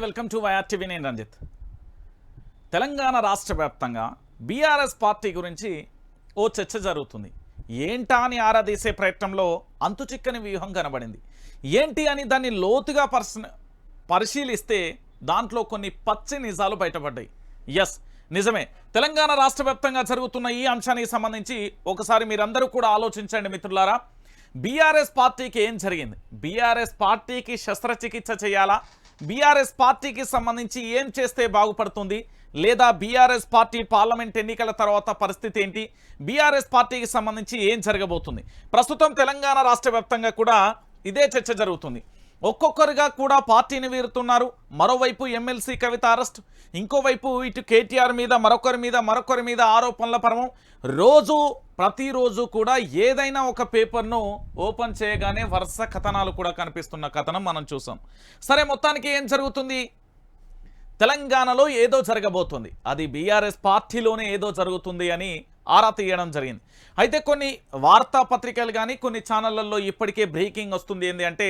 Welcome to YR TV నేను రంజిత్. తెలంగాణ రాష్ట్ర వ్యాప్తంగా బీఆర్ఎస్ పార్టీ గురించి ఓ చర్చ జరుగుతుంది. ఏంటా అని ఆరాధీసే ప్రయత్నంలో అంతుచిక్కని వ్యూహం కనబడింది. ఏంటి అని దాన్ని లోతుగా పరిశ పరిశీలిస్తే దాంట్లో కొన్ని పచ్చి నిజాలు బయటపడ్డాయి. ఎస్ నిజమే. తెలంగాణ రాష్ట్ర వ్యాప్తంగా జరుగుతున్న ఈ అంశానికి సంబంధించి ఒకసారి మీరందరూ కూడా ఆలోచించండి మిత్రులారా. బీఆర్ఎస్ పార్టీకి ఏం జరిగింది? బీఆర్ఎస్ పార్టీకి శస్త్రచికిత్స చేయాలా? బీఆర్ఎస్ పార్టీకి సంబంధించి ఏం చేస్తే బాగుపడుతుంది? లేదా బీఆర్ఎస్ పార్టీ పార్లమెంట్ ఎన్నికల తర్వాత పరిస్థితి ఏంటి? బీఆర్ఎస్ పార్టీకి సంబంధించి ఏం జరగబోతుంది? ప్రస్తుతం తెలంగాణ రాష్ట్ర వ్యాప్తంగా కూడా ఇదే చర్చ జరుగుతుంది. ఒక్కొక్కరుగా కూడా పార్టీని వీరుతున్నారు. మరోవైపు ఎమ్మెల్సీ కవిత అరెస్ట్ ఇంకోవైపు ఇటు కేటీఆర్ మీద మరొకరి మీద మరొకరి మీద ఆరోపణల పరమం రోజు ప్రతిరోజు కూడా ఏదైనా ఒక పేపర్ను ఓపెన్ చేయగానే వరుస కథనాలు కూడా కనిపిస్తున్న కథనం మనం చూసాం. సరే మొత్తానికి ఏం జరుగుతుంది? తెలంగాణలో ఏదో జరగబోతుంది. అది బీఆర్ఎస్ పార్టీలోనే ఏదో జరుగుతుంది అని ఆరా తీయడం జరిగింది. అయితే కొన్ని వార్తాపత్రికలు కానీ కొన్ని ఛానళ్ళలో ఇప్పటికే బ్రేకింగ్ వస్తుంది ఏంటి అంటే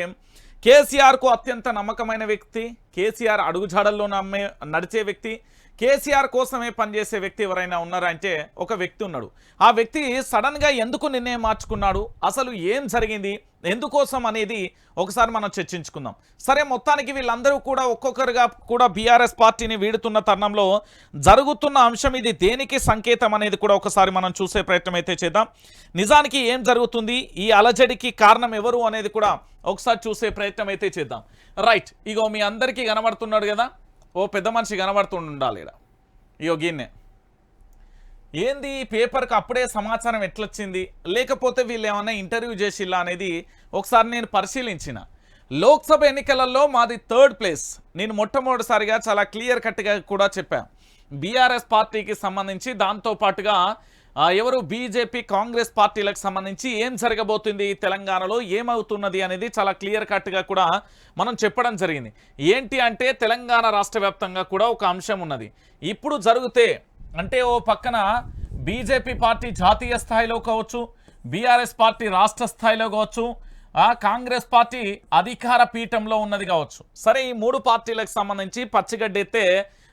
కేసీఆర్కు అత్యంత నమ్మకమైన వ్యక్తి కేసీఆర్ అడుగుజాడల్లో నమ్మే నడిచే వ్యక్తి కేసీఆర్ కోసమే పనిచేసే వ్యక్తి ఎవరైనా ఉన్నారంటే ఒక వ్యక్తి ఉన్నాడు. ఆ వ్యక్తి సడన్గా ఎందుకు నిర్ణయం మార్చుకున్నాడు? అసలు ఏం జరిగింది? ఎందుకోసం అనేది ఒకసారి మనం చర్చించుకుందాం. సరే మొత్తానికి వీళ్ళందరూ కూడా ఒక్కొక్కరుగా కూడా బీఆర్ఎస్ పార్టీని వీడుతున్న తరుణంలో జరుగుతున్న అంశం ఇది దేనికి సంకేతం అనేది కూడా ఒకసారి మనం చూసే ప్రయత్నం అయితే చేద్దాం. నిజానికి ఏం జరుగుతుంది? ఈ అలజడికి కారణం ఎవరు అనేది కూడా ఒకసారి చూసే ప్రయత్నం అయితే చేద్దాం. రైట్ ఇగో మీ అందరికీ కనబడుతున్నాడు కదా. ఓ పెద్ద మనిషి కనబడుతుండాలి ఇక్కడ ఇగో గిన్నె. ఏంది ఈ పేపర్కి అప్పుడే సమాచారం ఎట్లొచ్చింది? లేకపోతే వీళ్ళు ఏమైనా ఇంటర్వ్యూ చేసిల్లా అనేది ఒకసారి నేను పరిశీలించిన. లోక్సభ ఎన్నికలలో మాది థర్డ్ ప్లేస్. నేను మొట్టమొదటిసారిగా చాలా క్లియర్ కట్గా కూడా చెప్పాను బీఆర్ఎస్ పార్టీకి సంబంధించి దాంతో పాటుగా ఎవరు బీజేపీ కాంగ్రెస్ పార్టీలకు సంబంధించి ఏం జరగబోతుంది తెలంగాణలో ఏమవుతున్నది అనేది చాలా క్లియర్ కట్గా కూడా మనం చెప్పడం జరిగింది. ఏంటి అంటే తెలంగాణ రాష్ట్ర వ్యాప్తంగా కూడా ఒక అంశం ఉన్నది. ఇప్పుడు జరిగితే అంటే ఓ పక్కన బీజేపీ పార్టీ జాతీయ స్థాయిలో కావచ్చు బీఆర్ఎస్ పార్టీ రాష్ట్ర స్థాయిలో కావచ్చు కాంగ్రెస్ పార్టీ అధికార పీఠంలో ఉన్నది కావచ్చు. సరే ఈ మూడు పార్టీలకు సంబంధించి పచ్చిగడ్డెత్తే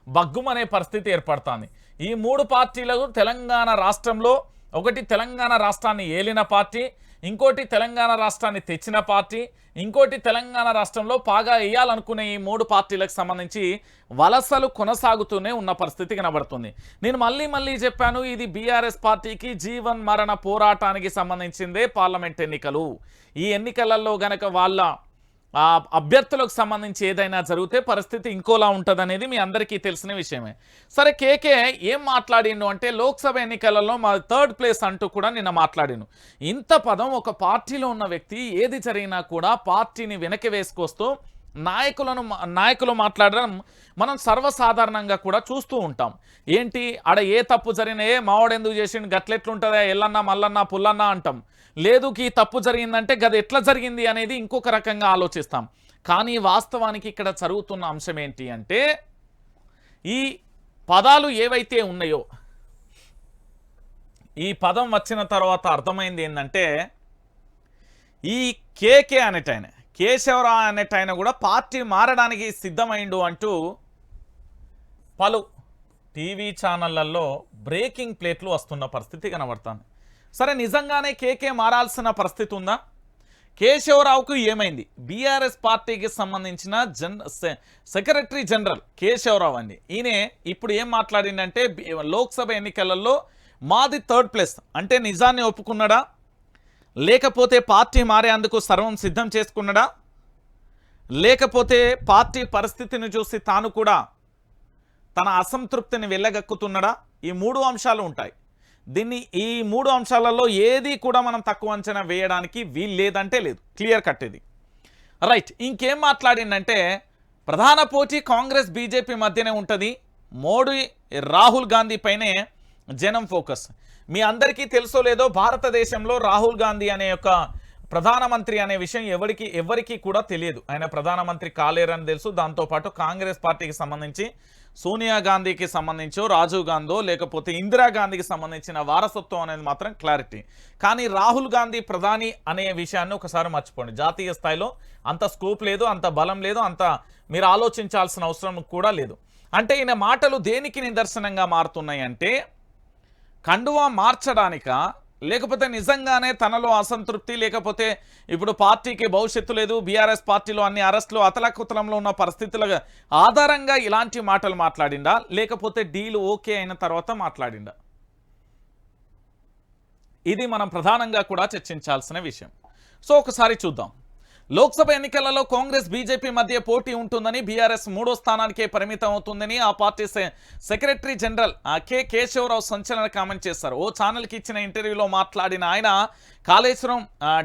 బగ్గుమనే పరిస్థితి ఏర్పడుతుంది. ఈ మూడు పార్టీలకు తెలంగాణ రాష్ట్రంలో ఒకటి తెలంగాణ రాష్ట్రాన్ని ఏలిన పార్టీ ఇంకోటి తెలంగాణ రాష్ట్రాన్ని తెచ్చిన పార్టీ ఇంకోటి తెలంగాణ రాష్ట్రంలో పాగా వేయాలనుకునే ఈ మూడు పార్టీలకు సంబంధించి వలసలు కొనసాగుతూనే ఉన్న పరిస్థితి కనబడుతుంది. నేను మళ్ళీ మళ్ళీ చెప్పాను ఇది బీఆర్ఎస్ పార్టీకి జీవన్ మరణ పోరాటానికి సంబంధించిందే పార్లమెంట్ ఎన్నికలు. ఈ ఎన్నికలలో గనక వాళ్ళ ఆ అభ్యర్థులకు సంబంధించి ఏదైనా జరిగితే పరిస్థితి ఇంకోలా ఉంటుందనేది మీ అందరికీ తెలిసిన విషయమే. సరే కేకే ఏం మాట్లాడిండు అంటే లోక్సభ ఎన్నికలలో మా థర్డ్ ప్లేస్ అంటూ కూడా నిన్న మాట్లాడిండు. ఇంత పదం ఒక పార్టీలో ఉన్న వ్యక్తి ఏది జరిగినా కూడా పార్టీని వెనక్కి వేసుకొస్తూ నాయకులను నాయకులు మాట్లాడడం మనం సర్వసాధారణంగా కూడా చూస్తూ ఉంటాం. ఏంటి? ఆడ ఏ తప్పు జరిగినా ఏ మావాడు ఎందుకు చేసిండు గట్లెట్లుంటుందా ఎల్లన్నా మల్లన్నా పుల్లన్నా అంటాం. లేదు ఈ తప్పు జరిగిందంటే గది ఎట్లా జరిగింది అనేది ఇంకొక రకంగా ఆలోచిస్తాం. కానీ వాస్తవానికి ఇక్కడ జరుగుతున్న అంశం ఏంటి అంటే ఈ పదాలు ఏవైతే ఉన్నాయో ఈ పదం వచ్చిన తర్వాత అర్థమైంది ఏంటంటే ఈ కేకే అనేటైన కేశవరావు అనేటైన కూడా పార్టీ మారడానికి సిద్ధమైండు అంటూ పలు టీవీ ఛానళ్ళలో బ్రేకింగ్ ప్లేట్లు వస్తున్న పరిస్థితి కనబడుతుంది. సరే నిజంగానే కేకే మారాల్సిన పరిస్థితి ఉందా? కేశవరావుకు ఏమైంది? బీఆర్ఎస్ పార్టీకి సంబంధించిన జన్ సె- సెక్రటరీ జనరల్ కేశవరావు అండి. ఈయనే ఇప్పుడు ఏం మాట్లాడిందంటే లోక్సభ ఎన్నికలలో మాది థర్డ్ ప్లేస్. అంటే నిజాన్ని ఒప్పుకున్నాడా? లేకపోతే పార్టీ మారేందుకు సర్వం సిద్ధం చేసుకున్నాడా? లేకపోతే పార్టీ పరిస్థితిని చూసి తాను కూడా తన అసంతృప్తిని వెళ్ళగక్కుతున్నాడా ఈ మూడు అంశాలు ఉంటాయి. దీన్ని ఈ మూడు అంశాలలో ఏది కూడా మనం తక్కువ అంచనా వేయడానికి వీలు లేదంటే లేదు. క్లియర్ కట్ ఇది. రైట్ ఇంకేం మాట్లాడిందంటే ప్రధాన పోటీ కాంగ్రెస్ బీజేపీ మధ్యనే ఉంటుంది. మోడీ రాహుల్ గాంధీ పైనే జనం ఫోకస్. మీ అందరికీ తెలుసో లేదో భారతదేశంలో రాహుల్ గాంధీ అనే యొక్క ప్రధానమంత్రి అనే విషయం ఎవరికి ఎవరికి కూడా తెలియదు. ఆయన ప్రధానమంత్రి కాలేరని తెలుసు. దాంతోపాటు కాంగ్రెస్ పార్టీకి సంబంధించి సోనియా గాంధీకి సంబంధించో రాజీవ్ గాంధో లేకపోతే ఇందిరాగాంధీకి సంబంధించిన వారసత్వం అనేది మాత్రం క్లారిటీ కానీ రాహుల్ గాంధీ ప్రధాని అనే విషయాన్ని ఒకసారి మర్చిపోండి. జాతీయ స్థాయిలో అంత స్కోప్ లేదు అంత బలం లేదు అంత మీరు ఆలోచించాల్సిన అవసరం కూడా లేదు. అంటే ఈయన మాటలు దేనికి నిదర్శనంగా మారుతున్నాయి అంటే కండువా మార్చడానిక లేకపోతే నిజంగానే తనలో అసంతృప్తి లేకపోతే ఇప్పుడు పార్టీకి భవిష్యత్తు లేదు బీఆర్ఎస్ పార్టీలో అన్ని అరెస్టులు అతలకుతలంలో ఉన్న పరిస్థితుల ఆధారంగా ఇలాంటి మాటలు మాట్లాడిండా? లేకపోతే డీల్ ఓకే అయిన తర్వాత మాట్లాడిండా? ఇది మనం ప్రధానంగా కూడా చర్చించాల్సిన విషయం. సో ఒకసారి చూద్దాం. లోక్సభ ఎన్నికలలో కాంగ్రెస్ బీజేపీ మధ్య పోటీ ఉంటుందని బీఆర్ఎస్ మూడో స్థానానికే పరిమితం అవుతుందని ఆ party secretary general K Keshavarao సంచలన కామెంట్ చేశారు. ఓ ఛానల్కి ఇచ్చిన ఇంటర్వ్యూలో మాట్లాడిన ఆయన కాళేశ్వరం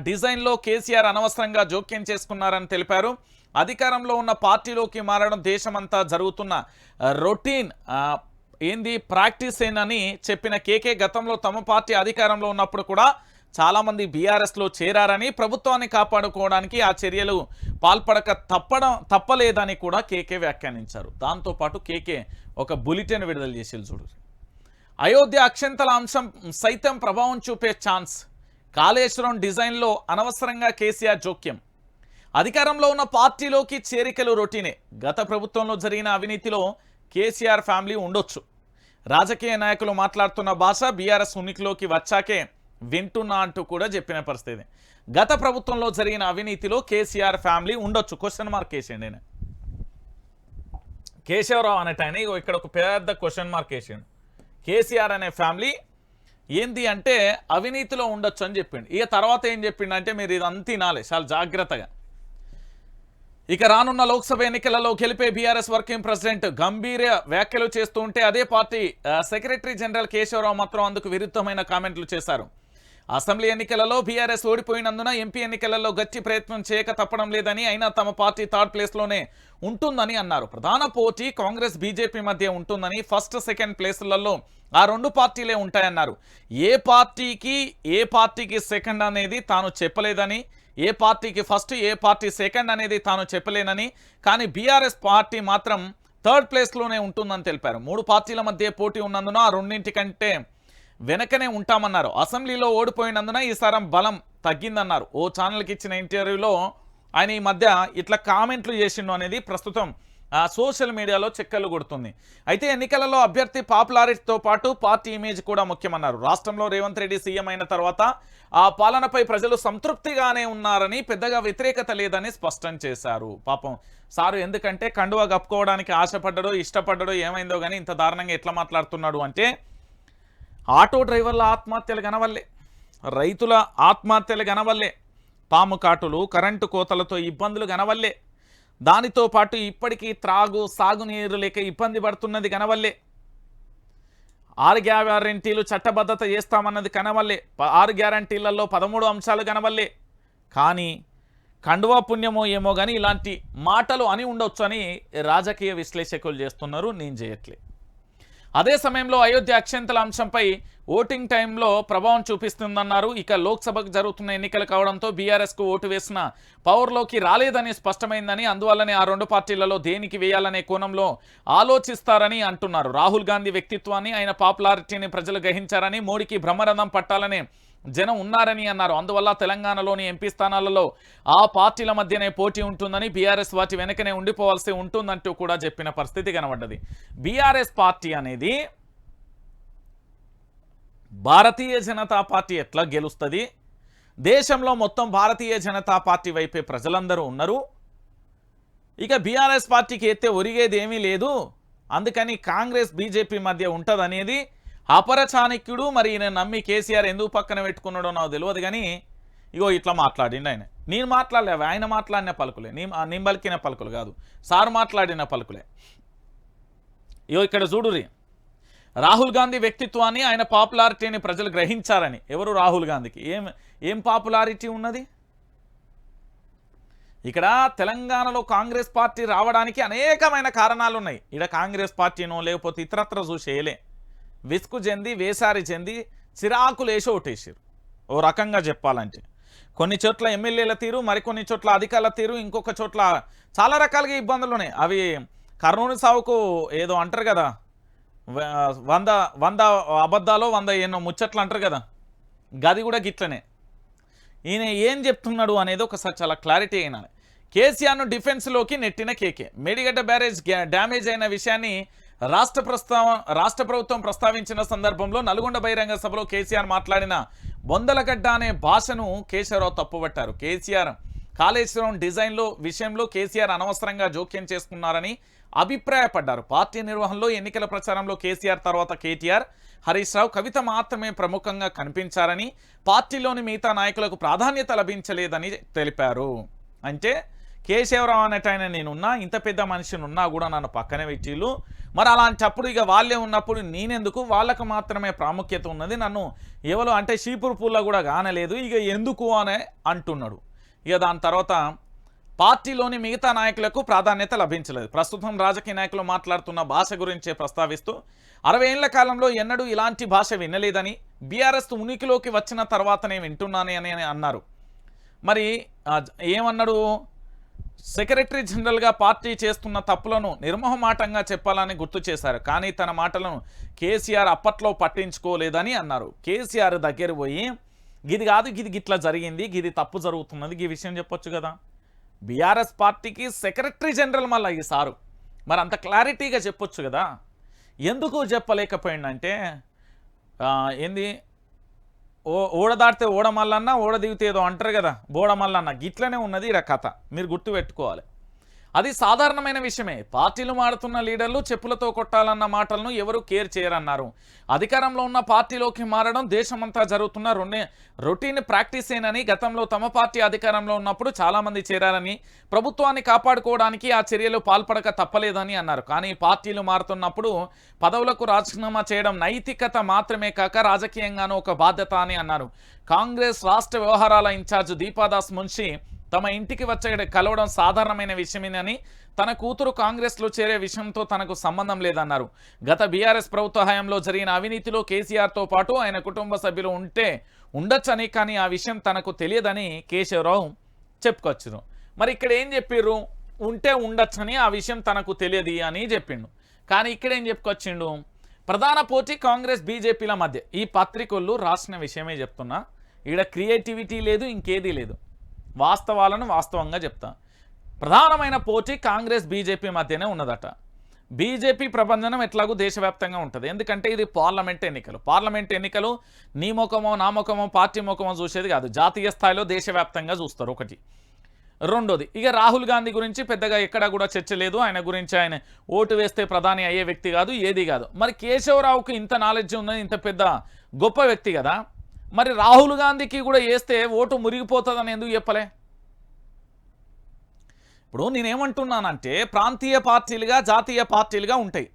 డిజైన్లో కేసీఆర్ అనవసరంగా జోక్యం చేసుకున్నారని తెలిపారు. అధికారంలో ఉన్న పార్టీలోకి మారడం దేశమంతా జరుగుతున్న రొటీన్ ఏంది ప్రాక్టీస్ ఏనని చెప్పిన కేకే గతంలో తమ పార్టీ అధికారంలో ఉన్నప్పుడు కూడా చాలామంది బీఆర్ఎస్లో చేరారని ప్రభుత్వాన్ని కాపాడుకోవడానికి ఆ చర్యలు పాల్పడక తప్పడం తప్పలేదని కూడా కేకే వ్యాఖ్యానించారు. దాంతోపాటు కేకే ఒక బులెటిన్ విడుదల చేసి చూడు. అయోధ్య అక్షంతల అంశం సైతం ప్రభావం చూపే ఛాన్స్. కాళేశ్వరం డిజైన్లో అనవసరంగా కేసీఆర్ జోక్యం. అధికారంలో ఉన్న పార్టీలోకి చేరికలు రొటీనే. గత ప్రభుత్వంలో జరిగిన అవినీతిలో కేసీఆర్ ఫ్యామిలీ ఉండొచ్చు. రాజకీయ నాయకులు మాట్లాడుతున్న భాష బీఆర్ఎస్ ఉనికిలోకి వచ్చాకే వింటున్నా అంటూ కూడా చెప్పిన పరిస్థితి. గత ప్రభుత్వంలో జరిగిన అవినీతిలో కేసీఆర్ ఫ్యామిలీ ఉండొచ్చు. క్వశ్చన్ మార్క్ వేసిండి కేశవరావు అనేట ఆయన ఇగో ఇక్కడ ఒక పెద్ద క్వశ్చన్ మార్క్ వేసిండు. కేసీఆర్ అనే ఫ్యామిలీ ఏంది అంటే అవినీతిలో ఉండొచ్చు అని చెప్పిండు. ఇక తర్వాత ఏం చెప్పిండు అంటే మీరు ఇదంతా తినాలి చాలా జాగ్రత్తగా. ఇక రానున్న లోక్సభ ఎన్నికలలో గెలిపే బీఆర్ఎస్ వర్కింగ్ ప్రెసిడెంట్ గంభీర వ్యాఖ్యలు చేస్తూ ఉంటే అదే పార్టీ సెక్రటరీ జనరల్ కేశవరావు మాత్రం అందుకు విరుద్ధమైన కామెంట్లు చేశారు. అసెంబ్లీ ఎన్నికలలో బీఆర్ఎస్ ఓడిపోయినందున ఎంపీ ఎన్నికలలో గట్టి ప్రయత్నం చేయక తప్పడం లేదని అయినా తమ పార్టీ థర్డ్ ప్లేస్లోనే ఉంటుందని అన్నారు. ప్రధాన పోటీ కాంగ్రెస్ బీజేపీ మధ్య ఉంటుందని ఫస్ట్ సెకండ్ ప్లేసులలో ఆ రెండు పార్టీలే ఉంటాయన్నారు. ఏ పార్టీకి ఏ పార్టీకి సెకండ్ అనేది తాను చెప్పలేదని ఏ పార్టీకి ఫస్ట్ ఏ పార్టీ సెకండ్ అనేది తాను చెప్పలేనని కానీ బీఆర్ఎస్ పార్టీ మాత్రం థర్డ్ ప్లేస్లోనే ఉంటుందని తెలిపారు. మూడు పార్టీల మధ్య పోటీ ఉన్నందున ఆ రెండింటికంటే వెనకనే ఉంటామన్నారు. అసెంబ్లీలో ఓడిపోయినందున ఈసారి బలం తగ్గిందన్నారు. ఓ ఛానల్కి ఇచ్చిన ఇంటర్వ్యూలో ఆయన ఈ మధ్య ఇట్లా కామెంట్లు చేసిండు అనేది ప్రస్తుతం ఆ, సోషల్ మీడియాలో చెక్కలు కొడుతుంది. అయితే ఎన్నికలలో అభ్యర్థి పాపులారిటీతో పాటు పార్టీ ఇమేజ్ కూడా ముఖ్యమన్నారు. రాష్ట్రంలో రేవంత్ రెడ్డి సీఎం అయిన తర్వాత ఆ పాలనపై ప్రజలు సంతృప్తిగానే ఉన్నారని పెద్దగా వ్యతిరేకత లేదని స్పష్టం చేశారు. పాపం సారు ఎందుకంటే కండువా కప్పుకోవడానికి ఆశపడ్డడో ఇష్టపడ్డడో ఏమైందో కానీ ఇంత దారుణంగా ఎట్లా మాట్లాడుతున్నాడు అంటే ఆటో డ్రైవర్ల ఆత్మహత్యలు కనవల్లే రైతుల ఆత్మహత్యలు గనవల్లే పాము కాటులు కరెంటు కోతలతో ఇబ్బందులు కనవల్లే దానితో పాటు ఇప్పటికీ త్రాగు సాగునీరు లేక ఇబ్బంది పడుతున్నది కనవల్లే ఆరు గ్యారంటీలు చట్టబద్ధత చేస్తామన్నది కనవల్లే ప- ఆరు గ్యారంటీలలో పదమూడు అంశాలు కనవల్లే కానీ కండువా పుణ్యమో ఏమో కానీ ఇలాంటి మాటలు అని ఉండొచ్చు అని రాజకీయ విశ్లేషకులు చేస్తున్నారు నేను చేయట్లే. అదే సమయంలో అయోధ్య అక్షంతల అంశంపై ఓటింగ్ టైంలో ప్రభావం చూపిస్తుందన్నారు. ఇక లోక్సభకు జరుగుతున్న ఎన్నికలు కావడంతో బీఆర్ఎస్కు ఓటు వేసిన పవర్లోకి రాలేదని స్పష్టమైందని అందువల్లనే ఆ రెండు పార్టీలలో దేనికి వేయాలనే కోణంలో ఆలోచిస్తారని అంటున్నారు. రాహుల్ గాంధీ వ్యక్తిత్వాన్ని ఆయన పాపులారిటీని ప్రజలు గ్రహించారని మోడీకి బ్రహ్మరథం పట్టాలనే జనం ఉన్నారని అన్నారు. అందువల్ల తెలంగాణలోని ఎంపీ స్థానాలలో ఆ పార్టీల మధ్యనే పోటీ ఉంటుందని బీఆర్ఎస్ వాటి వెనకనే ఉండిపోవాల్సి ఉంటుందంటూ కూడా చెప్పిన పరిస్థితి కనబడ్డది. బీఆర్ఎస్ పార్టీ అనేది భారతీయ జనతా పార్టీ ఎట్లా గెలుస్తుంది? దేశంలో మొత్తం భారతీయ జనతా పార్టీ వైపే ప్రజలందరూ ఉన్నారు. ఇక బీఆర్ఎస్ పార్టీకి ఎత్తే ఒరిగేది ఏమీ లేదు. అందుకని కాంగ్రెస్ బీజేపీ మధ్య ఉంటుందనేది అపర చాణక్యుడు మరి ఈయన నమ్మి కేసీఆర్ ఎందుకు పక్కన పెట్టుకున్నాడో నాకు తెలియదు కానీ ఇగో ఇట్లా మాట్లాడిండు ఆయన. నేను మాట్లాడలేవు ఆయన మాట్లాడిన పలుకులే నీ నేను పలికిన పలుకులు కాదు. సార్ మాట్లాడిన పలుకులే. ఇగో ఇక్కడ చూడురి రాహుల్ గాంధీ వ్యక్తిత్వాన్ని ఆయన పాపులారిటీని ప్రజలు గ్రహించారని. ఎవరు రాహుల్ గాంధీకి? ఏం ఏం పాపులారిటీ ఉన్నది? ఇక్కడ తెలంగాణలో కాంగ్రెస్ పార్టీ రావడానికి అనేకమైన కారణాలు ఉన్నాయి ఇక్కడ కాంగ్రెస్ పార్టీనో లేకపోతే ఇతరత్ర చూసేయలే విసుగు చెంది వేసారి చెంది చిరాకు వేసి ఓటేసారు ఓ రకంగా చెప్పాలంటే. కొన్ని చోట్ల ఎమ్మెల్యేల తీరు మరికొన్ని చోట్ల అధికారుల తీరు ఇంకొక చోట్ల చాలా రకాలుగా ఇబ్బందులు ఉన్నాయి. అవి కర్నూలు సావుకు ఏదో అంటారు కదా వంద వంద అబద్ధాలు వంద ఎన్నో ముచ్చట్లు అంటారు కదా గది కూడా గిట్లనే. ఈయన ఏం చెప్తున్నాడు అనేది ఒకసారి చాలా క్లారిటీ అయినా కేసీఆర్ను డిఫెన్స్లోకి నెట్టిన కేకే. మేడిగడ్డ బ్యారేజ్ డ్యామేజ్ అయిన విషయాన్ని రాష్ట్ర ప్రస్తావ రాష్ట్ర ప్రభుత్వం ప్రస్తావించిన సందర్భంలో నల్గొండ బహిరంగ సభలో కేసీఆర్ మాట్లాడిన బొందలగడ్డ అనే భాషను కేశవరావు తప్పుపట్టారు. కేసీఆర్ కాళేశ్వరం డిజైన్లో విషయంలో కేసీఆర్ అనవసరంగా జోక్యం చేసుకున్నారని అభిప్రాయపడ్డారు. పార్టీ నిర్వహణలో ఎన్నికల ప్రచారంలో కేసీఆర్ తర్వాత కేటీఆర్ హరీష్ రావు కవిత మాత్రమే ప్రముఖంగా కనిపించారని పార్టీలోని మిగతా నాయకులకు ప్రాధాన్యత లభించలేదని తెలిపారు. అంటే కేశవరావు అనేట ఆయన నేనున్నా ఇంత పెద్ద మనిషిని ఉన్నా కూడా నన్ను పక్కనే పెట్టిళ్ళు. మరి అలాంటప్పుడు ఇక వాళ్ళే ఉన్నప్పుడు నేనెందుకు? వాళ్ళకు మాత్రమే ప్రాముఖ్యత ఉన్నది. నన్ను ఎవరు అంటే షీపురు పుల్ల కూడా కానలేదు. ఇక ఎందుకు అనే అంటున్నాడు. ఇక దాని తర్వాత పార్టీలోని మిగతా నాయకులకు ప్రాధాన్యత లభించలేదు. ప్రస్తుతం రాజకీయ నాయకులు మాట్లాడుతున్న భాష గురించే ప్రస్తావిస్తూ అరవై ఏళ్ళ కాలంలో ఎన్నడూ ఇలాంటి భాష వినలేదని బీఆర్ఎస్ ఉనికిలోకి వచ్చిన తర్వాతనే వింటున్నానే అని అన్నారు. మరి ఏమన్నాడు? సెక్రటరీ జనరల్గా పార్టీ చేస్తున్న తప్పులను నిర్మోహమాటంగా చెప్పాలని గుర్తు చేశారు. కానీ తన మాటలను కేసీఆర్ అప్పట్లో పట్టించుకోలేదని అన్నారు. కేసీఆర్ దగ్గర పోయి గిది కాదు గిది గిట్లా జరిగింది గిది తప్పు జరుగుతున్నది ఈ విషయం చెప్పొచ్చు కదా. బీఆర్ఎస్ పార్టీకి సెక్రటరీ జనరల్ మళ్ళీ ఈసారు సారు. మరి అంత క్లారిటీగా చెప్పొచ్చు కదా. ఎందుకు చెప్పలేకపోయిందంటే ఏంది? ఓ ఓడ దాటితే ఓడ మల్లన్న ఓడ దిగితే ఏదో అంటారు కదా బోడ మల్లన్న గిట్లనే ఉన్నది ఈడ కథ. మీరు గుర్తుపెట్టుకోవాలి. అది సాధారణమైన విషయమే. పార్టీలు మారుతున్న లీడర్లు చెప్పులతో కొట్టాలన్న మాటలను ఎవరు కేర్ చేయరన్నారు. అధికారంలో ఉన్న పార్టీలోకి మారడం దేశమంతా జరుగుతున్న రొన్నే రొటీన్ ప్రాక్టీసేనని గతంలో తమ పార్టీ అధికారంలో ఉన్నప్పుడు చాలామంది చేరారని ప్రభుత్వాన్ని కాపాడుకోవడానికి ఆ చర్యలు పాల్పడక తప్పలేదని అన్నారు. కానీ పార్టీలు మారుతున్నప్పుడు పదవులకు రాజీనామా చేయడం నైతికత మాత్రమే కాక రాజకీయంగానూ ఒక బాధ్యత అని అన్నారు. కాంగ్రెస్ రాష్ట్ర వ్యవహారాల ఇన్ఛార్జ్ దీపాదాస్ మున్షి తమ ఇంటికి వచ్చే కలవడం సాధారణమైన విషయమేనని తన కూతురు కాంగ్రెస్లో చేరే విషయంతో తనకు సంబంధం లేదన్నారు. గత బీఆర్ఎస్ ప్రభుత్వ హయాంలో జరిగిన అవినీతిలో కేసీఆర్తో పాటు ఆయన కుటుంబ సభ్యులు ఉంటే ఉండొచ్చని కానీ ఆ విషయం తనకు తెలియదని కేశవరావు చెప్పుకొచ్చును మరి ఇక్కడ ఏం చెప్పిర్రు? ఉంటే ఉండొచ్చని ఆ విషయం తనకు తెలియదు అని చెప్పిండు. కానీ ఇక్కడ ఏం చెప్పుకొచ్చిండు? ప్రధాన పోటీ కాంగ్రెస్ బీజేపీల మధ్య. ఈ పత్రికలు రాసిన విషయమే చెప్తున్నా. ఈడ క్రియేటివిటీ లేదు ఇంకేదీ లేదు. వాస్తవాలను వాస్తవంగా చెప్తా. ప్రధానమైన పోటీ కాంగ్రెస్ బీజేపీ మధ్యనే ఉన్నదట. బీజేపీ ప్రబంధనం ఎట్లాగూ దేశవ్యాప్తంగా ఉంటుంది. ఎందుకంటే ఇది పార్లమెంట్ ఎన్నికలు. పార్లమెంట్ ఎన్నికలు నీ ముఖమో నా ముఖమో పార్టీ ముఖమో చూసేది కాదు. జాతీయ స్థాయిలో దేశవ్యాప్తంగా చూస్తారు ఒకటి. రెండోది ఇక రాహుల్ గాంధీ గురించి పెద్దగా ఎక్కడా కూడా చర్చ లేదు. ఆయన గురించి ఆయన ఓటు వేస్తే ప్రధాని అయ్యే వ్యక్తి కాదు ఏది కాదు. మరి కేశవరావుకు ఇంత నాలెడ్జ్ ఉన్నది ఇంత పెద్ద గొప్ప వ్యక్తి కదా. మరి రాహుల్ గాంధీకి కూడా వేస్తే ఓటు మురిగిపోతుందని ఎందుకు చెప్పలే? ఇప్పుడు నేనేమంటున్నానంటే ప్రాంతీయ పార్టీలుగా జాతీయ పార్టీలుగా ఉంటాయి.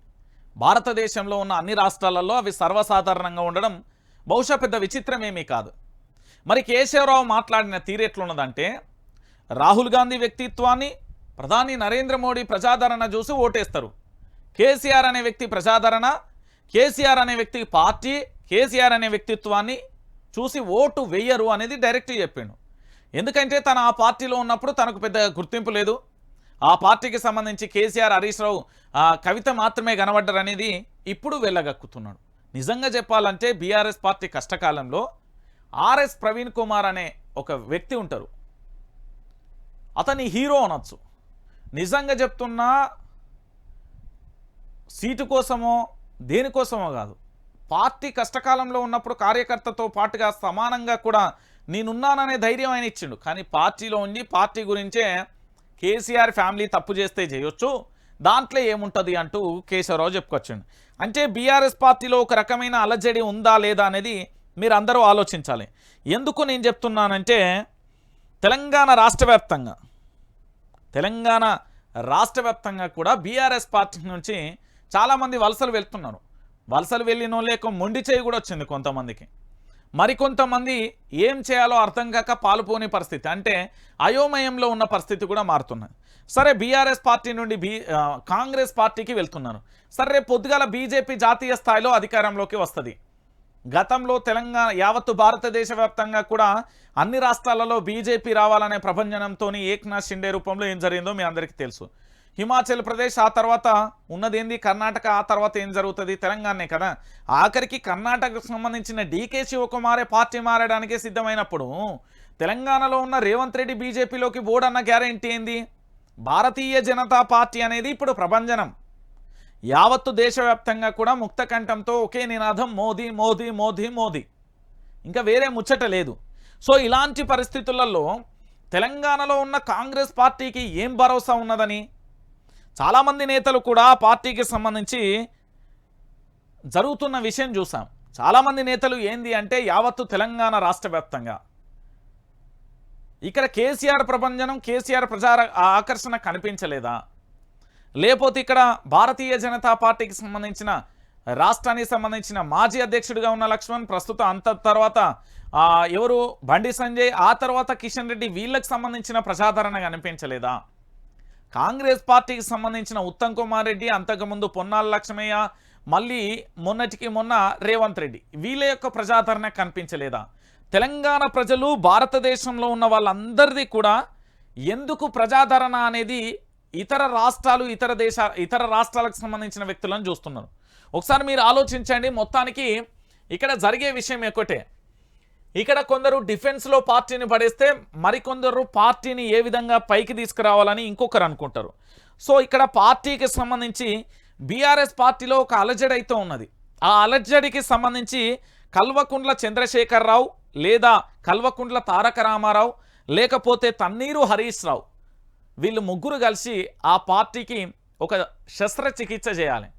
భారతదేశంలో ఉన్న అన్ని రాష్ట్రాలలో అవి సర్వసాధారణంగా ఉండడం బహుశా పెద్ద విచిత్రమేమీ కాదు. మరి కేశవరావు మాట్లాడిన తీరెట్లున్నదంటే రాహుల్ గాంధీ వ్యక్తిత్వాన్ని ప్రధాని నరేంద్ర మోడీ ప్రజాదరణ చూసి ఓటేస్తారు. కేసీఆర్ అనే వ్యక్తి ప్రజాదరణ కేసీఆర్ అనే వ్యక్తి పార్టీ కేసీఆర్ అనే వ్యక్తిత్వాన్ని చూసి ఓటు వెయ్యరు అనేది డైరెక్ట్ చెప్పిండు. ఎందుకంటే తను ఆ పార్టీలో ఉన్నప్పుడు తనకు పెద్ద గుర్తింపు లేదు. ఆ పార్టీకి సంబంధించి కేసీఆర్ హరీష్ రావు ఆ కవిత మాత్రమే కనబడ్డారు అనేది ఇప్పుడు వెళ్ళగక్కుతున్నాడు నిజంగా చెప్పాలంటే బీఆర్ఎస్ పార్టీ కష్టకాలంలో ఆర్ఎస్ ప్రవీణ్ కుమార్ అనే ఒక వ్యక్తి ఉంటారు. అతని హీరో అనొచ్చు. నిజంగా చెప్తున్నా సీటు కోసమో దేనికోసమో కాదు. పార్టీ కష్టకాలంలో ఉన్నప్పుడు కార్యకర్తతో పాటుగా సమానంగా కూడా నేనున్నాననే ధైర్యం ఆయన ఇచ్చిండు. కానీ పార్టీలో ఉండి పార్టీ గురించే కేసీఆర్ ఫ్యామిలీ తప్పు చేస్తే చేయొచ్చు దాంట్లో ఏముంటుంది అంటూ కేశవరావు చెప్పుకొచ్చిండు. అంటే బీఆర్ఎస్ పార్టీలో ఒక రకమైన అలజడి ఉందా లేదా అనేది మీరు అందరూ ఆలోచించాలి. ఎందుకు నేను చెప్తున్నానంటే తెలంగాణ రాష్ట్ర తెలంగాణ రాష్ట్ర కూడా బీఆర్ఎస్ పార్టీ నుంచి చాలామంది వలసలు వెళ్తున్నారు. వలసలు వెళ్ళిన లేక మొండి చేయి కూడా వచ్చింది కొంతమందికి. మరికొంతమంది ఏం చేయాలో అర్థం కాక పాలుపోని పరిస్థితి. అంటే అయోమయంలో ఉన్న పరిస్థితి కూడా మారుతున్నది సరే బీఆర్ఎస్ పార్టీ నుండి బీ కాంగ్రెస్ పార్టీకి వెళ్తున్నారు. సరే రేపు పొద్దుగాల బీజేపీ జాతీయ స్థాయిలో అధికారంలోకి వస్తుంది. గతంలో తెలంగాణ యావత్తు భారతదేశ వ్యాప్తంగా కూడా అన్ని రాష్ట్రాలలో బీజేపీ రావాలనే ప్రభంజనంతో ఏక్నాథ్ షిండే రూపంలో ఏం జరిగిందో మీ అందరికీ తెలుసు. హిమాచల్ ప్రదేశ్ ఆ తర్వాత ఉన్నదేంది? కర్ణాటక ఆ తర్వాత ఏం జరుగుతుంది? తెలంగాణనే కదా. ఆఖరికి కర్ణాటకకు సంబంధించిన డీకే శివకుమారే పార్టీ మారడానికే సిద్ధమైనప్పుడు తెలంగాణలో ఉన్న రేవంత్ రెడ్డి బీజేపీలోకి ఓడన్న గ్యారెంటీ ఏంది? భారతీయ జనతా పార్టీ అనేది ఇప్పుడు ప్రభంజనం. యావత్తు దేశవ్యాప్తంగా కూడా ముక్త కంఠంతో ఒకే నినాదం మోదీ మోదీ మోదీ మోదీ. ఇంకా వేరే ముచ్చట లేదు. సో ఇలాంటి పరిస్థితులలో తెలంగాణలో ఉన్న కాంగ్రెస్ పార్టీకి ఏం భరోసా ఉన్నదని? చాలామంది నేతలు కూడా పార్టీకి సంబంధించి జరుగుతున్న విషయం చూసాం. చాలామంది నేతలు ఏంది అంటే యావత్తు తెలంగాణ రాష్ట్ర ఇక్కడ కేసీఆర్ ప్రభంజనం కేసీఆర్ ప్రచార ఆకర్షణ కనిపించలేదా? లేకపోతే ఇక్కడ భారతీయ జనతా పార్టీకి సంబంధించిన రాష్ట్రానికి సంబంధించిన మాజీ అధ్యక్షుడిగా ఉన్న లక్ష్మణ్ ప్రస్తుతం అంత తర్వాత ఎవరు? బండి సంజయ్ ఆ తర్వాత కిషన్ రెడ్డి వీళ్ళకి సంబంధించిన ప్రజాదరణ కనిపించలేదా? కాంగ్రెస్ పార్టీకి సంబంధించిన ఉత్తమ్ కుమార్ రెడ్డి అంతకుముందు పొన్నాల లక్ష్మయ్య మళ్ళీ మొన్నటికి మొన్న రేవంత్ రెడ్డి. వీళ్ళ యొక్క ప్రజాదరణ కనిపించలేదా? తెలంగాణ ప్రజలు భారతదేశంలో ఉన్న వాళ్ళందరిది కూడా ఎందుకు ప్రజాదరణ అనేది ఇతర రాష్ట్రాలు ఇతర దేశ ఇతర రాష్ట్రాలకు సంబంధించిన వ్యక్తులను చూస్తున్నారు. ఒకసారి మీరు ఆలోచించండి మొత్తానికి ఇక్కడ జరిగే విషయం ఒకటే. ఇక్కడ కొందరు డిఫెన్స్లో పార్టీని పడేస్తే మరికొందరు పార్టీని ఏ విధంగా పైకి తీసుకురావాలని ఇంకొకరు అనుకుంటారు. సో ఇక్కడ పార్టీకి సంబంధించి బీఆర్ఎస్ పార్టీలో ఒక అలజడి అయితే ఉన్నది. ఆ అలజడికి సంబంధించి కల్వకుంట్ల చంద్రశేఖరరావు లేదా కల్వకుంట్ల తారక రామారావు లేకపోతే తన్నీరు హరీష్ రావు వీళ్ళు ముగ్గురు కలిసి ఆ పార్టీకి ఒక శస్త్రచికిత్స చేయాలి.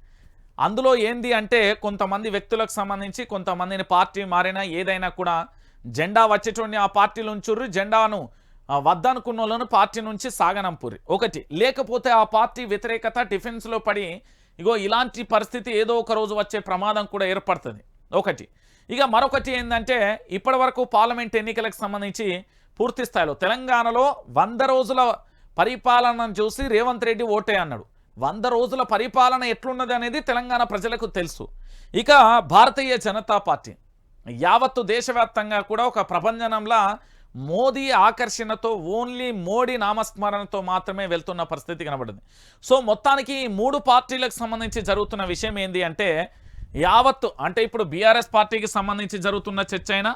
అందులో ఏంది అంటే కొంతమంది వ్యక్తులకు సంబంధించి కొంతమందిని పార్టీ మారినా ఏదైనా కూడా జెండా వచ్చేటువంటి ఆ పార్టీలు ఉంచుర్రు. జెండాను వద్దనుకున్న వాళ్ళను పార్టీ నుంచి సాగనంపురి ఒకటి లేకపోతే ఆ పార్టీ వ్యతిరేకత డిఫెన్స్లో పడి ఇగో ఇలాంటి పరిస్థితి ఏదో ఒక రోజు వచ్చే ప్రమాదం కూడా ఏర్పడుతుంది. ఒకటి ఇక మరొకటి ఏంటంటే ఇప్పటి వరకు పార్లమెంట్ ఎన్నికలకు సంబంధించి పూర్తి స్థాయిలో తెలంగాణలో వంద రోజుల పరిపాలనను చూసి రేవంత్ రెడ్డి ఓటే అన్నాడు. వంద రోజుల పరిపాలన ఎట్లున్నది అనేది తెలంగాణ ప్రజలకు తెలుసు. ఇక భారతీయ జనతా పార్టీ యావత్తు దేశవ్యాప్తంగా కూడా ఒక ప్రభంజనంలా మోదీ ఆకర్షణతో ఓన్లీ మోడీ నామస్మరణతో మాత్రమే వెళ్తున్న పరిస్థితి కనబడింది. సో మొత్తానికి మూడు పార్టీలకు సంబంధించి జరుగుతున్న విషయం ఏంది అంటే యావత్తు అంటే ఇప్పుడు బీఆర్ఎస్ పార్టీకి సంబంధించి జరుగుతున్న చర్చ అయినా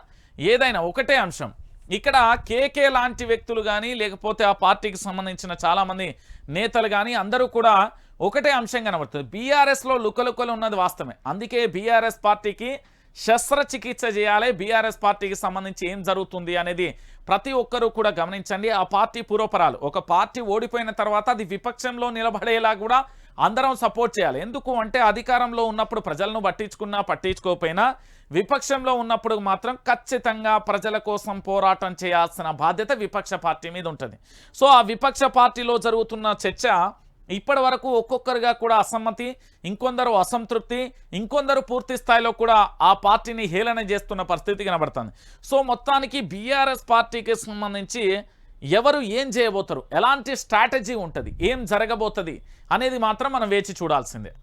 ఏదైనా ఒకటే అంశం. ఇక్కడ కేకే లాంటి వ్యక్తులు కానీ లేకపోతే ఆ పార్టీకి సంబంధించిన చాలామంది నేతలు కానీ అందరూ కూడా ఒకటే అంశం కనబడుతుంది. బీఆర్ఎస్లో లుకలుకలు ఉన్నది వాస్తవమే. అందుకే బీఆర్ఎస్ పార్టీకి శస్త్రచికిత్స చేయాలి. బీఆర్ఎస్ పార్టీకి సంబంధించి ఏం జరుగుతుంది అనేది ప్రతి ఒక్కరూ కూడా గమనించండి. ఆ పార్టీ పూర్వపరాలు ఒక పార్టీ ఓడిపోయిన తర్వాత అది విపక్షంలో నిలబడేలా కూడా అందరం సపోర్ట్ చేయాలి. ఎందుకు అంటే అధికారంలో ఉన్నప్పుడు ప్రజలను పట్టించుకున్నా పట్టించుకోకపోయినా విపక్షంలో ఉన్నప్పుడు మాత్రం ఖచ్చితంగా ప్రజల కోసం పోరాటం చేయాల్సిన బాధ్యత విపక్ష పార్టీ మీద ఉంటుంది. సో ఆ విపక్ష పార్టీలో జరుగుతున్న చర్చ ఇప్పటి వరకు ఒక్కొక్కరుగా కూడా అసమ్మతి ఇంకొందరు అసంతృప్తి ఇంకొందరు పూర్తి స్థాయిలో కూడా ఆ పార్టీని హేళన చేస్తున్న పరిస్థితి కనబడుతుంది. సో మొత్తానికి బీఆర్ఎస్ పార్టీకి సంబంధించి ఎవరు ఏం చేయబోతారు? ఎలాంటి స్ట్రాటజీ ఉంటుంది? ఏం జరగబోతుంది? అనేది మాత్రం మనం వేచి చూడాల్సిందే.